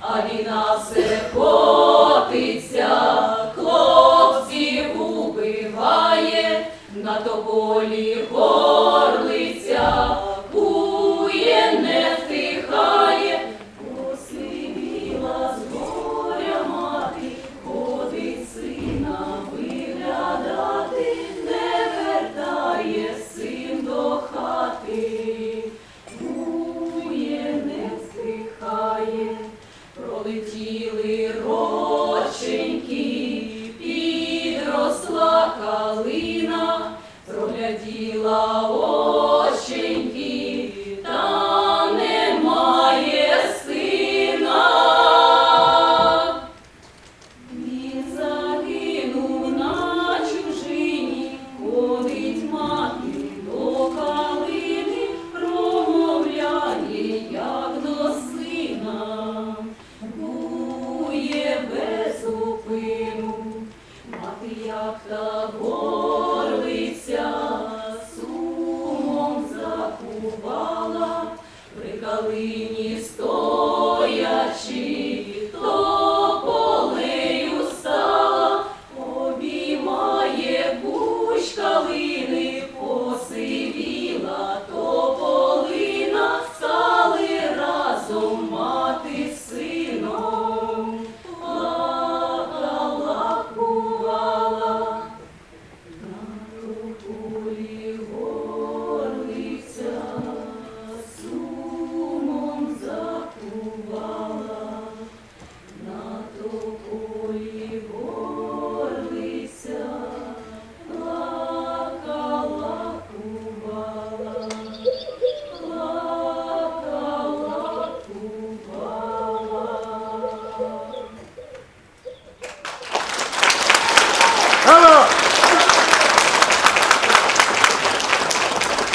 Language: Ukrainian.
а війна все котиться, хлопців убиває, на тополі горлиця, кує, не втихає, посивіла згода. калина прогляділа. Сумом заховала при калині. Hello.